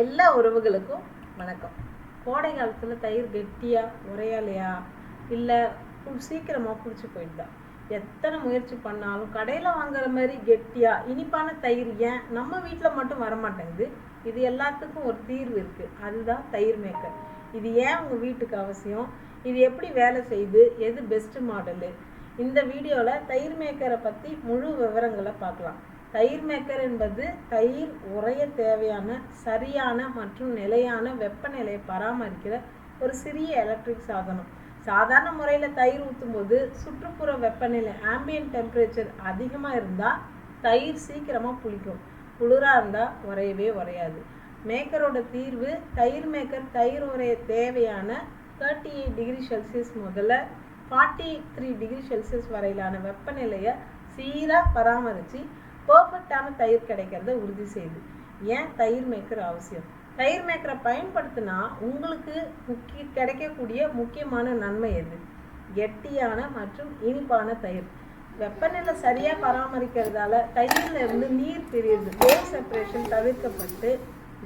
எல்லா உறவுகளுக்கும் வணக்கம். கோடை காலத்தில் தயிர் கெட்டியாக உரையாலையா? இல்லை சீக்கிரமாக பிடிச்சி போயிடுதா? எத்தனை முயற்சி பண்ணாலும் கடையில் வாங்குற மாதிரி கெட்டியாக இனிப்பான தயிர் ஏன் நம்ம வீட்டில் மட்டும் வரமாட்டேங்குது? இது எல்லாத்துக்கும் ஒரு தீர்வு இருக்குது அதுதான் தயிர் மேக்கர். இது ஏன் உங்கள் வீட்டுக்கு அவசியம்? இது எப்படி வேலை செய்யுது எது பெஸ்ட் மாடலு இந்த வீடியோவில் தயிர் மேக்கரை பற்றி முழு விவரங்களை பார்க்கலாம். தயிர் மேக்கர் என்பது தயிர் உறைய தேவையான சரியான மற்றும் நிலையான வெப்பநிலையை பராமரிக்கிற ஒரு சிறிய எலக்ட்ரிக் சாதனம். சாதாரண முறையில் தயிர் ஊற்றும் போது சுற்றுப்புற வெப்பநிலை ஆம்பியன் டெம்பரேச்சர் அதிகமாக இருந்தால் தயிர் சீக்கிரமாக புளிக்கும். குளிராக இருந்தால் உரையவே உறையாது. மேக்கரோட தீர்வு தயிர் மேக்கர் தயிர் உரைய தேவையான தேர்ட்டி எயிட் டிகிரி செல்சியஸ் முதல்ல ஃபார்ட்டி த்ரீ டிகிரி செல்சியஸ் வரையிலான வெப்பநிலையை சீராக பராமரித்து பர்ஃபெக்டான தயிர் கிடைக்கிறத உறுதி செய்யுது ஏன் தயிர் மேக்கர் அவசியம்? தயிர் மேக்கரை பயன்படுத்தினா உங்களுக்கு முக்கிய கிடைக்கக்கூடிய முக்கியமான நன்மை எது? கெட்டியான மற்றும் இனிப்பான தயிர். வெப்பநிலை சரியாக பராமரிக்கிறதால தயிரில் இருந்து நீர் பிரியுது. கோல் செப்பரேஷன் தவிர்க்கப்பட்டு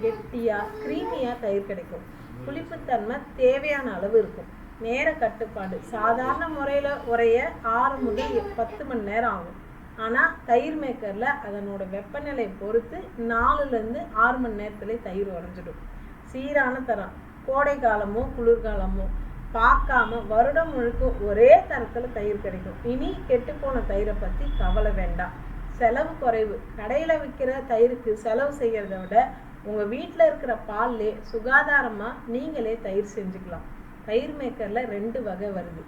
கெட்டியாக க்ரீமியாக தயிர் கிடைக்கும். புளிப்புத்தன்மை தேவையான அளவு இருக்கும். நேர கட்டுப்பாடு. சாதாரண முறையில் உரைய ஆறு முதல் பத்து மணி நேரம் ஆகும். ஆனால் தயிர் மேக்கரில் அதனோட வெப்பநிலை பொறுத்து நாலுலேருந்து ஆறு மணி நேரத்துல தயிர் உறைஞ்சிடும் சீரான தரம். கோடை காலமோ குளிர்காலமோ பார்க்காம வருடம் முழுக்க ஒரே தரத்தில் தயிர் கிடைக்கும். இனி கெட்டுப்போன தயிரை பற்றி கவலை வேண்டாம். செலவு குறைவு. கடையில் விற்கிற தயிருக்கு செலவு செய்கிறத விட உங்கள் வீட்டில் இருக்கிற பால்லே சுகாதாரமாக நீங்களே தயிர் செஞ்சுக்கலாம். தயிர் மேக்கரில் ரெண்டு வகை வருது.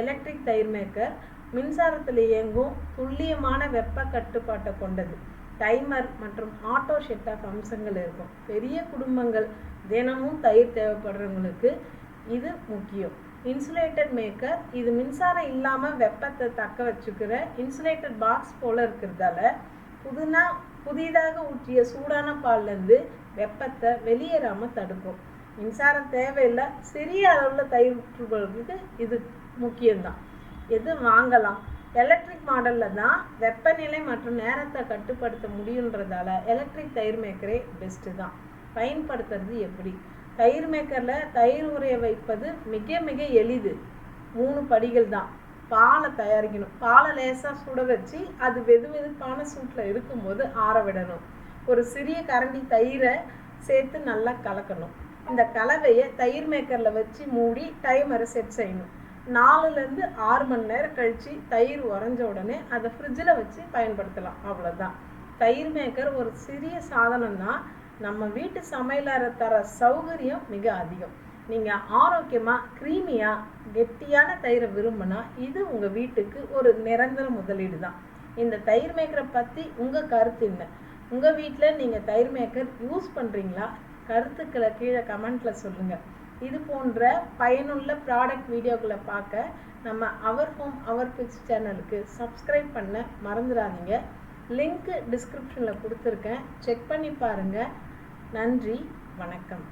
எலக்ட்ரிக் தயிர் மேக்கர் மின்சாரத்தில் இயங்கும் துல்லியமான வெப்ப கட்டுப்பாட்டை கொண்டது. டைமர் மற்றும் ஆட்டோ ஷெட் ஆஃப் அம்சங்கள் இருக்கும். பெரிய குடும்பங்கள் தினமும் தயிர் தேவைப்படுறவங்களுக்கு இது முக்கியம். இன்சுலேட்டட் மேக்கர் இது மின்சாரம் இல்லாமல் வெப்பத்தை தக்க வச்சுக்கிற இன்சுலேட்டட் பாக்ஸ் போல் இருக்கிறதால புதுனா புதிதாக ஊற்றிய சூடான பால்லேருந்து வெப்பத்தை வெளியேறாமல் தடுக்கும். மின்சாரம் தேவையில்லை சிறிய அளவில் தயிர் ஊற்றுபவர்களுக்கு இது முக்கியம்தான். எது வாங்கலாம்? எலக்ட்ரிக் மாடலில் தான் வெப்பநிலை மற்றும் நேரத்தை கட்டுப்படுத்த முடியுன்றதால எலக்ட்ரிக் தயிர் மேக்கரே பெஸ்ட்டு தான். பயன்படுத்துறது எப்படி? தயிர் மேக்கரில் தயிர் உரைய வைப்பது மிக மிக எளிது. மூணு படிகள் தான். பாலை தயாரிக்கணும். பாலை லேசாக சுட வச்சு அது வெது வெதுப்பான சூட்டில் இருக்கும்போது ஆற விடணும். ஒரு சிறிய கரண்டி தயிரை சேர்த்து நல்லா கலக்கணும். இந்த கலவையை தயிர் மேக்கரில் வச்சு மூடி டைமரை செட் செய்யணும். நாலுலேருந்து ஆறு மணி நேரம் கழித்து தயிர் உறைஞ்ச உடனே அதை ஃப்ரிட்ஜில் வச்சு பயன்படுத்தலாம். அவ்வளோதான் தயிர் மேக்கர் ஒரு சிறிய சாதனம் தான் நம்ம வீட்டு சமையலறை தர சௌகரியம் மிக அதிகம். நீங்கள் ஆரோக்கியமாக க்ரீமியாக கெட்டியான தயிரை விரும்பினா இது உங்கள் வீட்டுக்கு ஒரு நிரந்தர முதலீடு தான். இந்த தயிர் மேக்கரை பற்றி உங்கள் கருத்து என்ன? உங்கள் வீட்டில் நீங்கள் தயிர் மேக்கர் யூஸ் பண்ணுறீங்களா கருத்துக்களை கீழே கமெண்ட்டில் சொல்லுங்கள் இது போன்ற பயனுள்ள ப்ராடக்ட் வீடியோக்களை பார்க்க நம்ம அவர் ஹோம் அவர் பிக்ஸ் சேனலுக்கு சப்ஸ்கிரைப் பண்ண மறந்துடாதீங்க. லிங்க்கு டிஸ்கிரிப்ஷனில் கொடுத்துருக்கேன். செக் பண்ணி பாருங்கள் நன்றி வணக்கம்.